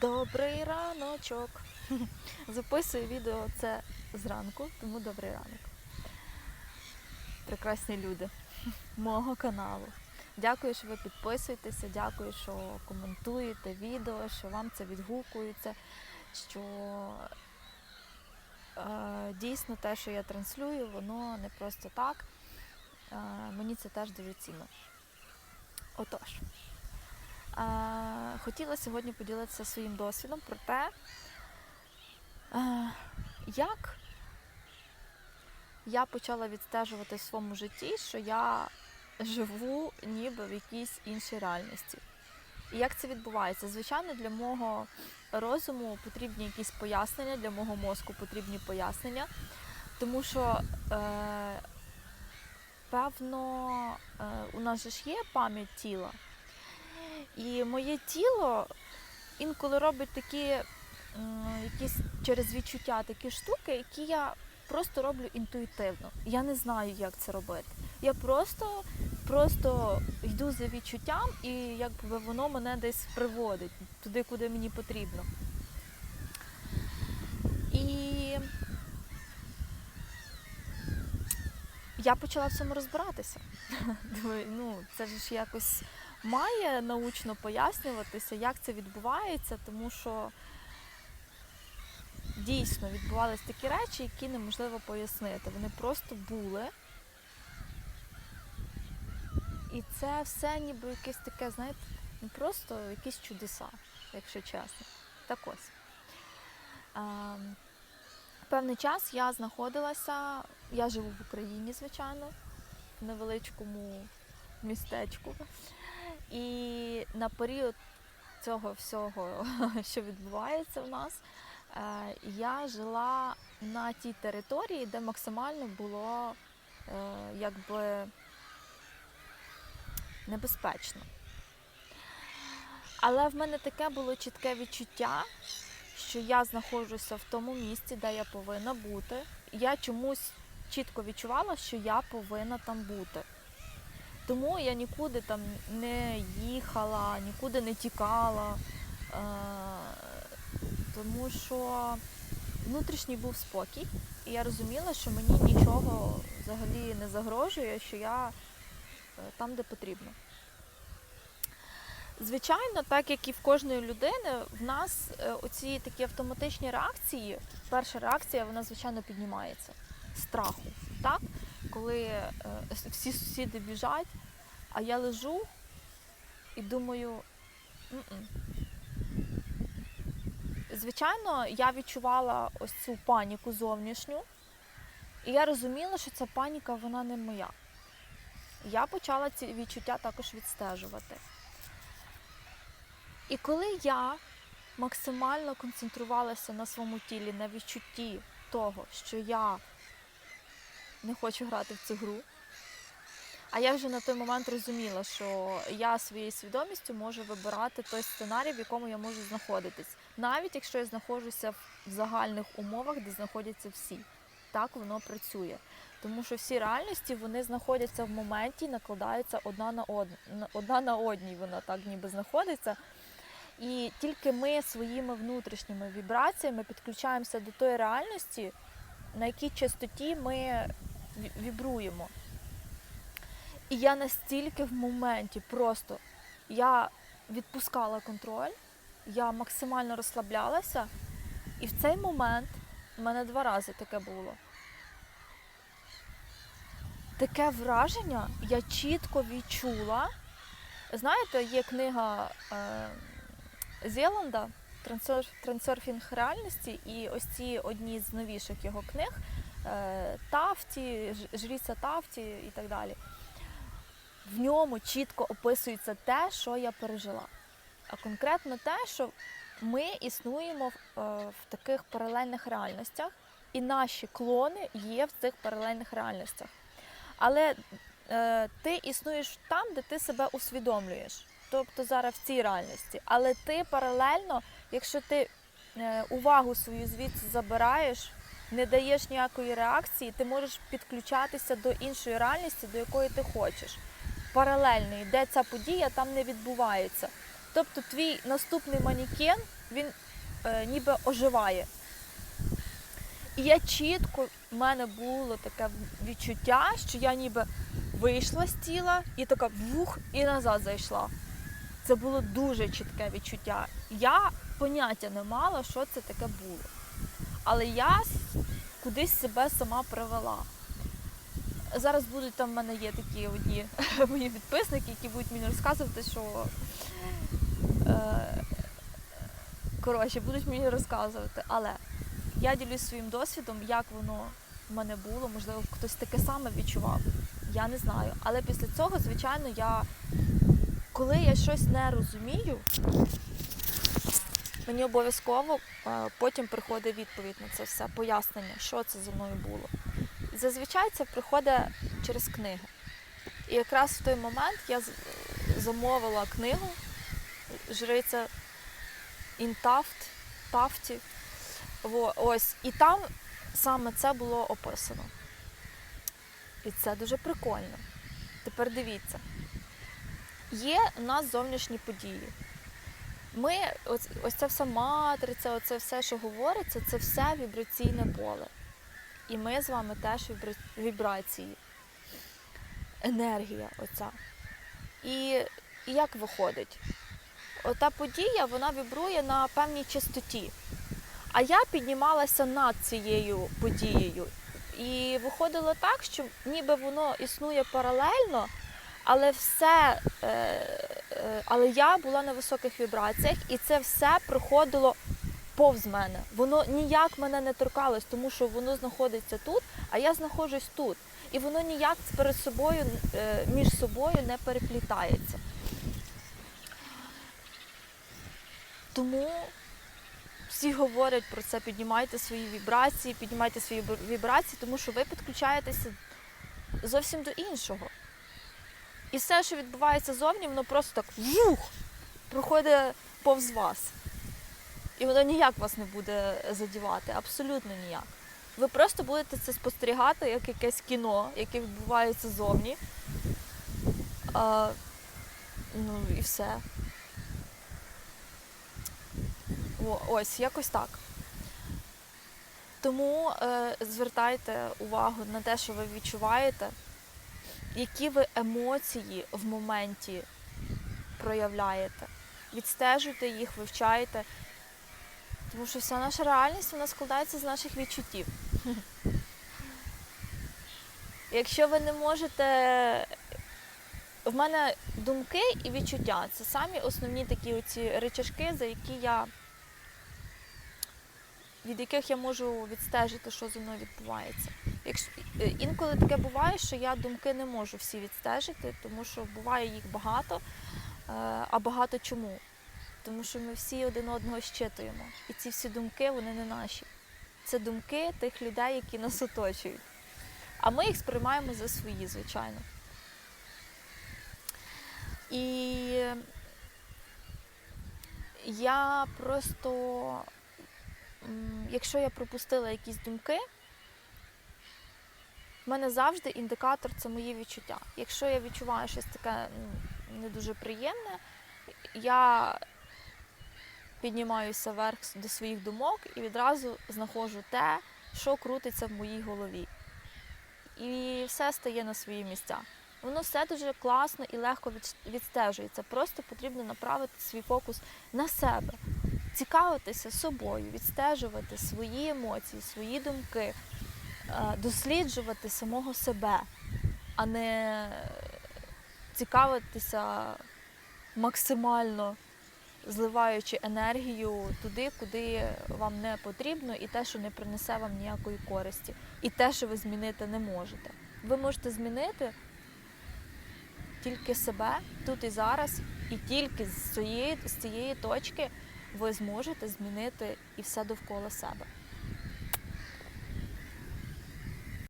Добрий раночок. Записую відео це зранку, тому добрий ранок. Прекрасні люди мого каналу. Дякую, що ви підписуєтеся, дякую, що коментуєте відео, що вам це відгукується, що е, дійсно те, що я транслюю, воно не просто так. Е, мені це теж дуже цінно. Отож. Хотіла сьогодні поділитися своїм досвідом про те, як я почала відстежувати в своєму житті, що я живу ніби в якійсь іншій реальності. І як це відбувається? Звичайно, для мого розуму потрібні якісь пояснення, для мого мозку потрібні пояснення, тому що, е, певно, е, у нас же ж є пам'ять тіла. І моє тіло інколи робить такі якісь через відчуття такі штуки, які я просто роблю інтуїтивно. Я не знаю, як це робити. Я просто, просто йду за відчуттям, і якби воно мене десь приводить туди, куди мені потрібно. І я почала в цьому розбиратися. Думаю, ну, це ж якось має научно пояснюватися, як це відбувається, тому що дійсно відбувалися такі речі, які неможливо пояснити. Вони просто були. І це все ніби якесь таке, знаєте, ну просто якісь чудеса, якщо чесно. Так ось. Певний час я знаходилася, я живу в Україні, звичайно, в невеличкому містечку. І на період цього всього, що відбувається в нас, е, я жила на тій території, де максимально було е, якби небезпечно. Але в мене таке було чітке відчуття, що я знаходжуся в тому місці, де я повинна бути. Я чомусь чітко відчувала, що я повинна там бути. Тому я нікуди там не їхала, нікуди не тікала, е, тому що внутрішній був спокій, і я розуміла, що мені нічого взагалі не загрожує, що я е, там, де потрібно. Звичайно, так як і в кожної людини, в нас е, оці такі автоматичні реакції, перша реакція, вона, звичайно, піднімається страху. Так? Коли е, всі сусіди біжать, а я лежу і думаю, «М-м». звичайно, я відчувала ось цю паніку зовнішню, і я розуміла, що ця паніка вона не моя. Я почала ці відчуття також відстежувати. І коли я максимально концентрувалася на своєму тілі, на відчутті того, що я не хочу грати в цю гру, а я вже на той момент розуміла, що я своєю свідомістю можу вибирати той сценарій, в якому я можу знаходитись, навіть якщо я знаходжуся в загальних умовах, де знаходяться всі. Так воно працює. Тому що всі реальності вони знаходяться в моменті, і накладаються одна на од... одна на одній. Вона так ніби знаходиться. І тільки ми своїми внутрішніми вібраціями підключаємося до тої реальності, на якій частоті ми вібруємо. І я настільки в моменті просто я відпускала контроль, я максимально розслаблялася, і в цей момент в мене два рази таке було. Таке враження я чітко відчула. Знаєте, є книга е, Зеланда «Трансер- Трансерфінг реальності, і ось ці одні з новіших його книг е, Тафті, Жріця Тафті і так далі. В ньому чітко описується те, що я пережила. А конкретно те, що ми існуємо в, е, таких паралельних реальностях, і наші клони є в цих паралельних реальностях. Але е, ти існуєш там, де ти себе усвідомлюєш. Тобто зараз в цій реальності. Але ти паралельно, якщо ти е, увагу свою звідси забираєш, не даєш ніякої реакції, ти можеш підключатися до іншої реальності, до якої ти хочеш. Паралельної, де ця подія там не відбувається. Тобто твій наступний манікен він е, ніби оживає. І я чітко, в мене було таке відчуття, що я ніби вийшла з тіла і така вух, і назад зайшла. Це було дуже чітке відчуття. Я поняття не мала, що це таке було. Але я кудись себе сама привела. Зараз будуть там в мене є такі одні мої підписники, які будуть мені розказувати, що е, коротше, будуть мені розказувати. Але я ділюсь своїм досвідом, як воно в мене було, можливо, хтось таке саме відчував. Я не знаю. Але після цього, звичайно, я коли я щось не розумію, мені обов'язково е, потім приходить відповідь на це все, пояснення, що це зі мною було. Зазвичай це приходить через книги. І якраз в той момент я замовила книгу Жриця Інтафт, Тафті. Ось. І там саме це було описано. І це дуже прикольно. Тепер дивіться. Є у нас зовнішні події. Ми, ось, ось ця вся матриця, оце все, що говориться, це все вібраційне поле. І ми з вами теж вібра- вібрації. Енергія оця. І, і як виходить? Ота подія вона вібрує на певній частоті. А я піднімалася над цією подією. І виходило так, що ніби воно існує паралельно, але все, е, але я була на високих вібраціях, і це все проходило повз мене. Воно ніяк мене не торкалось, тому що воно знаходиться тут, а я знаходжусь тут. І воно ніяк перед собою, е, між собою не переплітається. Тому всі говорять про це, піднімайте свої вібрації, піднімайте свої вібрації, тому що ви підключаєтеся зовсім до іншого. І все, що відбувається зовні, воно просто так вух, проходить повз вас. І воно ніяк вас не буде задівати, абсолютно ніяк. Ви просто будете це спостерігати як якесь кіно, яке відбувається зовні. А, ну і все. О, ось, якось так. Тому е, звертайте увагу на те, що ви відчуваєте, які ви емоції в моменті проявляєте. Відстежуйте їх, вивчайте. Тому що вся наша реальність вона складається з наших відчуттів. Якщо ви не можете. В мене думки і відчуття це самі основні такі оці речашки, за які я від яких я можу відстежити, що зі мною відбувається. Якщо інколи таке буває, що я думки не можу всі відстежити, тому що буває їх багато. Е, А багато чому? Тому що ми всі один одного щитуємо. І ці всі думки вони не наші. Це думки тих людей, які нас оточують. А ми їх сприймаємо за свої, звичайно. І я просто якщо я пропустила якісь думки, в мене завжди індикатор це мої відчуття. Якщо я відчуваю щось таке не дуже приємне, я піднімаюся вверх до своїх думок і відразу знаходжу те, що крутиться в моїй голові. І все стає на свої місця. Воно все дуже класно і легко відстежується. Просто потрібно направити свій фокус на себе, цікавитися собою, відстежувати свої емоції, свої думки, досліджувати самого себе, а не цікавитися максимально зливаючи енергію туди, куди вам не потрібно, і те, що не принесе вам ніякої користі, і те, що ви змінити не можете. Ви можете змінити тільки себе тут і зараз, і тільки з цієї, з цієї точки ви зможете змінити і все довкола себе.